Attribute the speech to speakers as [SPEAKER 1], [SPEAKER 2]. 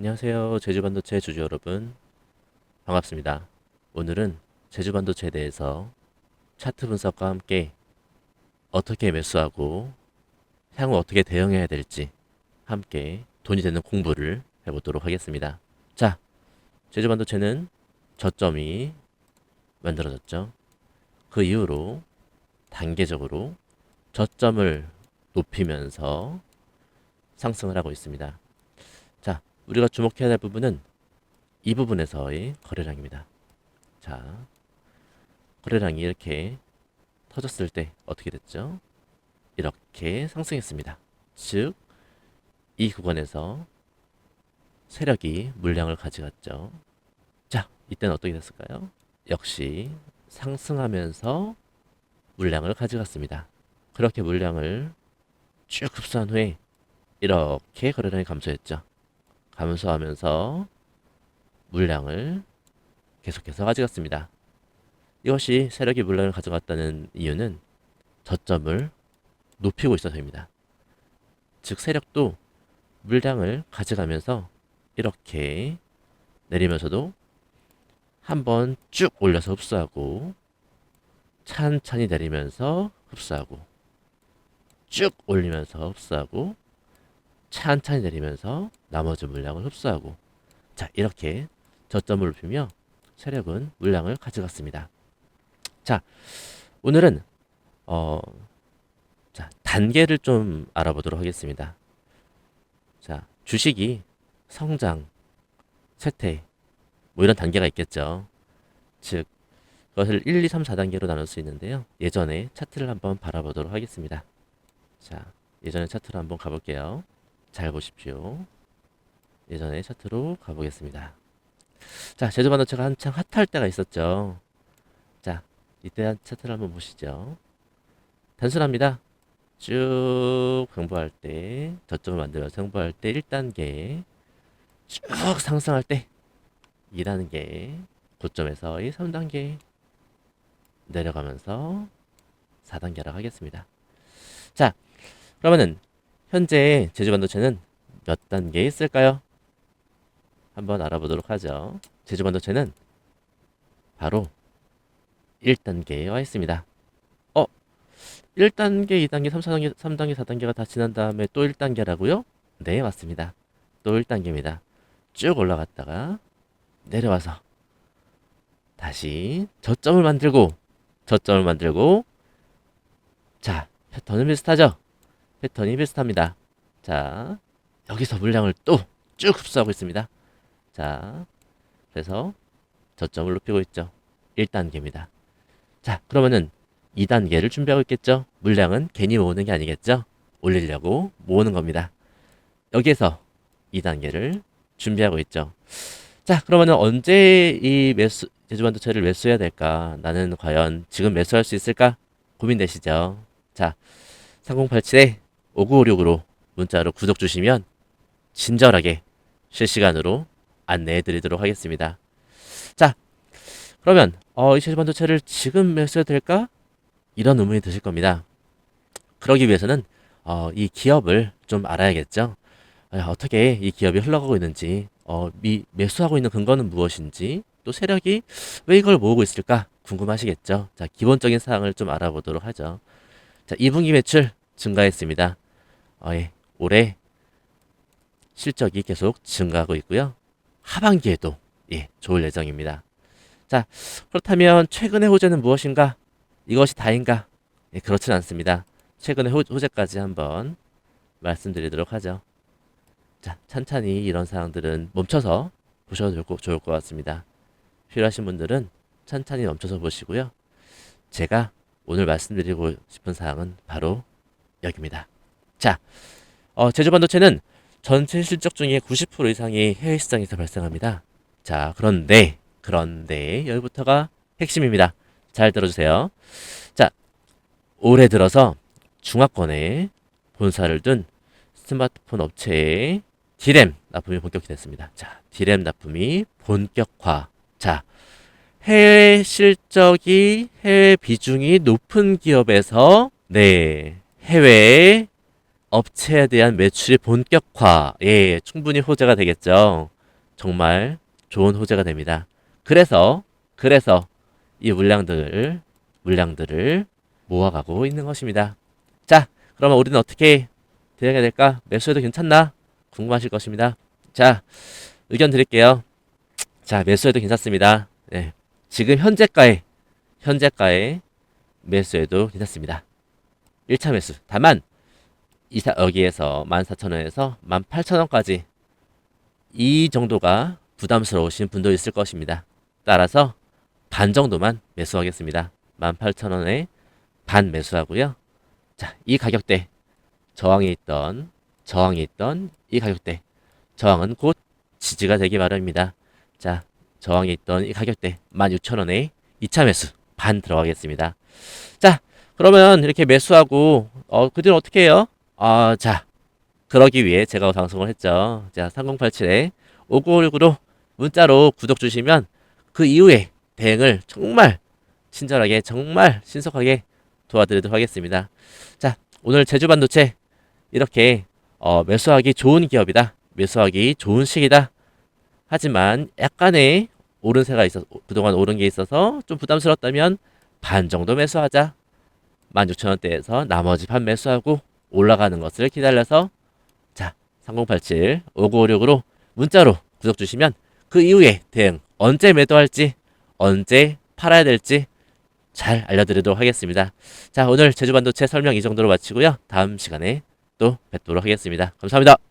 [SPEAKER 1] 안녕하세요. 제주반도체 주주 여러분. 반갑습니다. 오늘은 제주반도체에 대해서 차트 분석과 함께 어떻게 매수하고 향후 어떻게 대응해야 될지 함께 돈이 되는 공부를 해보도록 하겠습니다. 자, 제주반도체는 저점이 만들어졌죠. 그 이후로 단계적으로 저점을 높이면서 상승을 하고 있습니다. 자, 우리가 주목해야 할 부분은 이 부분에서의 거래량입니다. 자, 거래량이 이렇게 터졌을 때 어떻게 됐죠? 이렇게 상승했습니다. 즉, 이 구간에서 세력이 물량을 가져갔죠. 자, 이때는 어떻게 됐을까요? 역시 상승하면서 물량을 가져갔습니다. 그렇게 물량을 쭉 흡수한 후에 이렇게 거래량이 감소했죠. 감소하면서 물량을 계속해서 가져갔습니다. 이것이 세력이 물량을 가져갔다는 이유는 저점을 높이고 있어서입니다. 즉 세력도 물량을 가져가면서 이렇게 내리면서도 한번 쭉 올려서 흡수하고 찬찬히 내리면서 흡수하고 쭉 올리면서 흡수하고 찬찬히 내리면서 나머지 물량을 흡수하고 자 이렇게 저점을 높이며 세력은 물량을 가져갔습니다. 자 오늘은 어, 자 단계를 좀 알아보도록 하겠습니다. 자 주식이 성장, 쇠퇴 뭐 이런 단계가 있겠죠. 즉 그것을 1, 2, 3, 4단계로 나눌 수 있는데요. 예전에 차트를 한번 바라보도록 하겠습니다. 자 예전에 차트를 한번 가볼게요. 잘 보십시오. 예전에 차트로 가보겠습니다. 자, 제주반도체가 한창 핫할 때가 있었죠. 자, 이때 한 차트를 한번 보시죠. 단순합니다. 쭉 공부할 때, 저점을 만들어서 공부할 때 1단계, 쭉 상승할 때 2단계, 고점에서 이 3단계 내려가면서 4단계라고 하겠습니다. 자, 그러면은 현재 제주반도체는 몇 단계에 있을까요? 한번 알아보도록 하죠. 제주반도체는 바로 1단계에 와 있습니다. 어? 1단계, 2단계, 3, 4단계, 3단계, 4단계가 다 지난 다음에 또 1단계라고요? 네, 맞습니다. 또 1단계입니다. 쭉 올라갔다가 내려와서 다시 저점을 만들고 저점을 만들고 자, 패턴은 비슷하죠? 패턴이 비슷합니다. 자, 여기서 물량을 또 쭉 흡수하고 있습니다. 자, 그래서 저점을 높이고 있죠. 1단계입니다. 자, 그러면은 2단계를 준비하고 있겠죠? 물량은 괜히 모으는 게 아니겠죠? 올리려고 모으는 겁니다. 여기에서 2단계를 준비하고 있죠. 자, 그러면은 언제 이 매수, 제주반도체를 매수해야 될까? 나는 과연 지금 매수할 수 있을까? 고민되시죠? 자, 3087에 5956으로 문자로 구독 주시면 친절하게 실시간으로 안내해 드리도록 하겠습니다. 자, 그러면 어, 이 제주반도체를 지금 매수해도 될까? 이런 의문이 드실 겁니다. 그러기 위해서는 어, 이 기업을 좀 알아야겠죠. 아, 어떻게 이 기업이 흘러가고 있는지, 어, 미, 매수하고 있는 근거는 무엇인지, 또 세력이 왜 이걸 모으고 있을까 궁금하시겠죠. 자, 기본적인 사항을 좀 알아보도록 하죠. 자, 2분기 매출 증가했습니다. 어, 예, 올해 실적이 계속 증가하고 있고요. 하반기에도 예, 좋을 예정입니다. 자, 그렇다면 최근의 호재는 무엇인가? 이것이 다인가? 예, 그렇진 않습니다. 최근의 호, 호재까지 한번 말씀드리도록 하죠. 자, 찬찬히 이런 사항들은 멈춰서 보셔도 좋을 것, 좋을 것 같습니다. 필요하신 분들은 찬찬히 멈춰서 보시고요. 제가 오늘 말씀드리고 싶은 사항은 바로 여기입니다. 자, 어, 제주반도체는 전체 실적 중에 90% 이상이 해외 시장에서 발생합니다. 자, 그런데, 그런데, 여기부터가 핵심입니다. 잘 들어주세요. 자, 올해 들어서 중화권에 본사를 둔 스마트폰 업체의 디램 납품이 본격화됐습니다. 자, 디램 납품이 본격화. 자, 해외 실적이 해외 비중이 높은 기업에서 네, 해외에 업체에 대한 매출의 본격화에 충분히 호재가 되겠죠. 정말 좋은 호재가 됩니다. 그래서 그래서 이 물량들을 물량들을 모아가고 있는 것입니다. 자, 그러면 우리는 어떻게 대응해야 될까? 매수해도 괜찮나? 궁금하실 것입니다. 자, 의견 드릴게요. 자, 매수해도 괜찮습니다. 네. 지금 현재가에 현재가에 매수해도 괜찮습니다. 1차 매수. 다만 이사 여기에서 14,000원에서 18,000원까지 이 정도가 부담스러우신 분도 있을 것입니다. 따라서 반 정도만 매수하겠습니다. 18,000원에 반 매수하고요. 자, 이 가격대 저항이 있던 저항이 있던 이 가격대 저항은 곧 지지가 되기 마련입니다. 자, 저항이 있던 이 가격대 16,000원에 2차 매수 반 들어가겠습니다. 자, 그러면 이렇게 매수하고 어, 그 뒤로 어떻게 해요? 아, 자, 그러기 위해 제가 방송을 했죠. 자, 3087에 5916으로 문자로 구독 주시면 그 이후에 대응을 정말 친절하게 정말 신속하게 도와드리도록 하겠습니다. 자, 오늘 제주 반도체 이렇게 어, 매수하기 좋은 기업이다. 매수하기 좋은 시기다. 하지만 약간의 오른세가 있어 그동안 오른 게 있어서 좀 부담스럽다면 반 정도 매수하자. 16,000원대에서 나머지 반 매수하고 올라가는 것을 기다려서 자, 3087 5956으로 문자로 구독 주시면 그 이후에 대응 언제 매도할지 언제 팔아야 될지 잘 알려드리도록 하겠습니다. 자, 오늘 제주반도체 설명 이 정도로 마치고요. 다음 시간에 또 뵙도록 하겠습니다. 감사합니다.